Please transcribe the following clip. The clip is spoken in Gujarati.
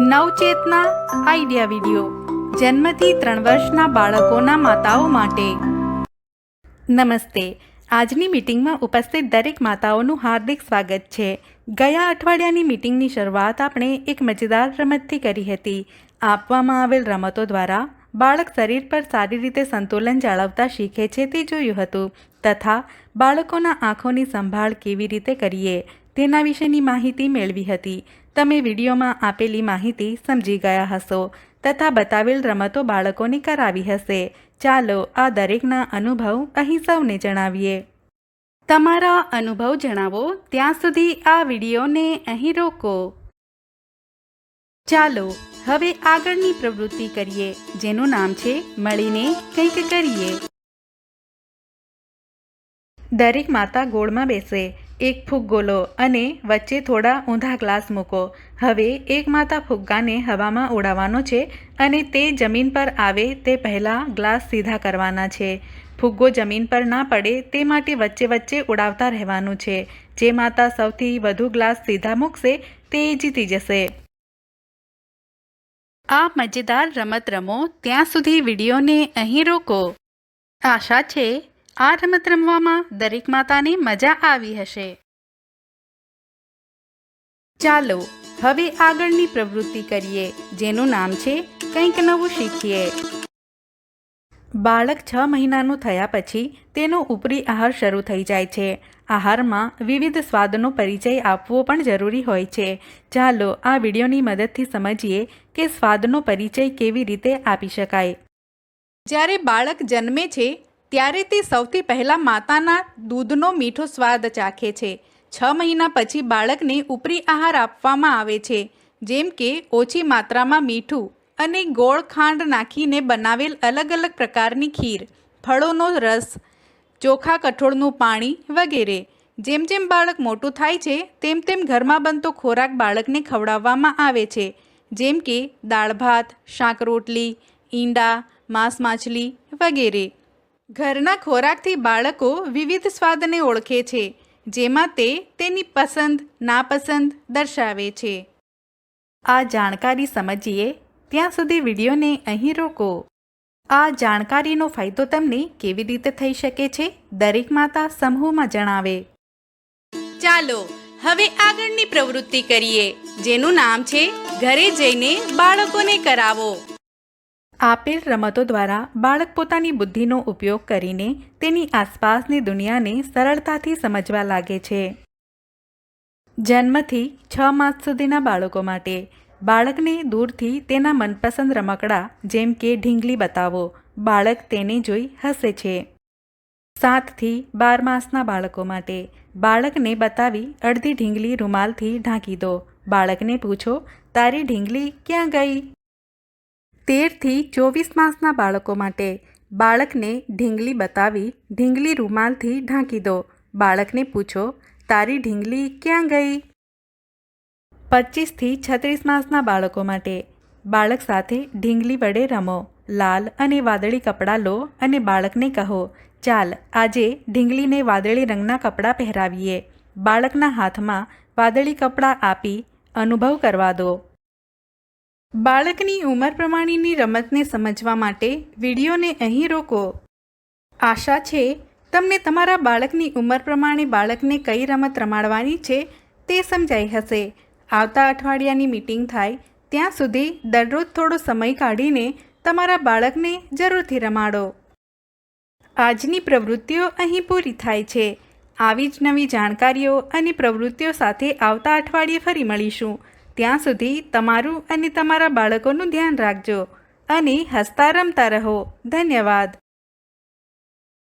નવચેતના આઈડિયા વિડિયો. જન્મથી ત્રણ વર્ષના બાળકોના માતાઓ માટે. નમસ્તે. આજની મીટિંગમાં ઉપસ્થિત દરેક માતાઓનું હાર્દિક સ્વાગત છે. ગયા અઠવાડિયાની મીટિંગની શરૂઆત આપણે એક મજેદાર રમતથી કરી હતી. આપવામાં આવેલ રમતો દ્વારા બાળક શરીર પર સારી રીતે સંતુલન જાળવતા શીખે છે તે જોયું હતું. તથા બાળકોના આંખોની સંભાળ કેવી રીતે કરીએ? તેના વિશેની માહિતી મેળવી હતી. તમે વિડીયોમાં આપેલી માહિતી સમજી ગયા હશો તથા બતાવેલ રમતો બાળકોને કરાવી હશે. ચાલો આ દરેકના અનુભવ અહીં સૌને જણાવીએ. તમારા અનુભવ જણાવો. ત્યાં સુધી આ વિડીયોને અહીં રોકો. ચાલો હવે આગળની પ્રવૃત્તિ કરીએ, જેનું નામ છે મળીને કંઈક કરીએ. દરેક માતા ગોળમાં બેસે. એક ફુગ્ગો લો અને વચ્ચે થોડા ઊંધા ગ્લાસ મૂકો. હવે એક માતા ફુગ્ગાને હવામાં ઉડાવવાનો છે અને તે જમીન પર આવે તે પહેલાં ગ્લાસ સીધા કરવાના છે. ફુગ્ગો જમીન પર ના પડે તે માટે વચ્ચે વચ્ચે ઉડાવતા રહેવાનું છે. જે માતા સૌથી વધુ ગ્લાસ સીધા મૂકશે તે જીતી જશે. આ મજેદાર રમત રમો ત્યાં સુધી વિડીયોને અહીં રોકો. આશા છે આ રમત રમવામાં દરેક માતાને મજા આવી હશે. ચાલો, હવે આગળની પ્રવૃત્તિ કરીએ, જેનું નામ છે કંઈક નવું શીખીએ. બાળક છ મહિનાનું થયા પછી તેનો ઉપરી આહાર શરૂ થઈ જાય છે. આહારમાં વિવિધ સ્વાદનો પરિચય આપવો પણ જરૂરી હોય છે. ચાલો, આ વિડીયોની મદદથી સમજીએ કે સ્વાદનો પરિચય કેવી રીતે આપી શકાય. જ્યારે બાળક જન્મે છે ત્યારે તે સૌથી પહેલાં માતાના દૂધનો મીઠો સ્વાદ ચાખે છે. છ મહિના પછી બાળકને ઉપરી આહાર આપવામાં આવે છે, જેમ કે ઓછી માત્રામાં મીઠું અને ગોળ ખાંડ નાખીને બનાવેલ અલગ અલગ પ્રકારની ખીર, ફળોનો રસ, ચોખા કઠોળનું પાણી વગેરે. જેમ જેમ બાળક મોટું થાય છે, તેમ તેમ ઘરમાં બનતો ખોરાક બાળકને ખવડાવવામાં આવે છે, જેમ કે દાળ ભાત, શાક રોટલી, ઈંડા, માંસ માછલી વગેરે. ઘરના ખોરાકથી બાળકો વિવિધ સ્વાદને ઓળખે છે, જેમાં તે તેની પસંદ, નાપસંદ દર્શાવે છે. આ જાણકારી સમજીએ, ત્યાં સુધી વિડીયોને અહીં રોકો. આ જાણકારીનો ફાયદો તમને કેવી રીતે થઈ શકે છે, દરેક માતા સમૂહમાં જણાવે. ચાલો, હવે આગળની પ્રવૃત્તિ કરીએ, જેનું નામ છે, ઘરે જઈને બાળકોને કરાવો. આપેલ રમતો દ્વારા બાળક પોતાની બુદ્ધિનો ઉપયોગ કરીને તેની આસપાસની દુનિયાને સરળતાથી સમજવા લાગે છે. જન્મથી છ માસ સુધીના બાળકો માટે બાળકને દૂરથી તેના મનપસંદ રમકડા જેમ કે ઢીંગલી બતાવો બાળક તેને જોઈ હસે છે. સાતથી બાર માસના બાળકો માટે બાળકને બતાવી અડધી ઢીંગલી રૂમાલથી ઢાંકી દો. બાળકને પૂછો, તારી ઢીંગલી ક્યાં ગઈ? તેરથી ચોવીસ માસના બાળકો માટે બાળકને ઢીંગલી બતાવી ઢીંગલી રૂમાલથી ઢાંકી દો. બાળકને પૂછો, તારી ઢીંગલી ક્યાં ગઈ? પચીસથી છત્રીસ માસના બાળકો માટે બાળક સાથે ઢીંગલી વડે રમો. લાલ અને વાદળી કપડાં લો અને બાળકને કહો, ચાલ, આજે ઢીંગલીને વાદળી રંગના કપડાં પહેરાવીએ. બાળકના હાથમાં વાદળી કપડાં આપી અનુભવ કરવા દો. બાળકની ઉંમર પ્રમાણેની રમતને સમજવા માટે વિડીયોને અહીં રોકો. આશા છે, તમને તમારા બાળકની ઉંમર પ્રમાણે બાળકને કઈ રમત રમાડવાની છે તે સમજાઈ હશે. આવતા અઠવાડિયાની મીટિંગ થાય ત્યાં સુધી દરરોજ થોડો સમય કાઢીને તમારા બાળકને જરૂરથી રમાડો. આજની પ્રવૃત્તિઓ અહીં પૂરી થાય છે. આવી જ નવી જાણકારીઓ અને પ્રવૃત્તિઓ સાથે આવતા અઠવાડિયે ફરી મળીશું. ત્યાં સુધી તમારું અને તમારા બાળકોનું ધ્યાન રાખજો અને હસતા રમતા રહો. ધન્યવાદ.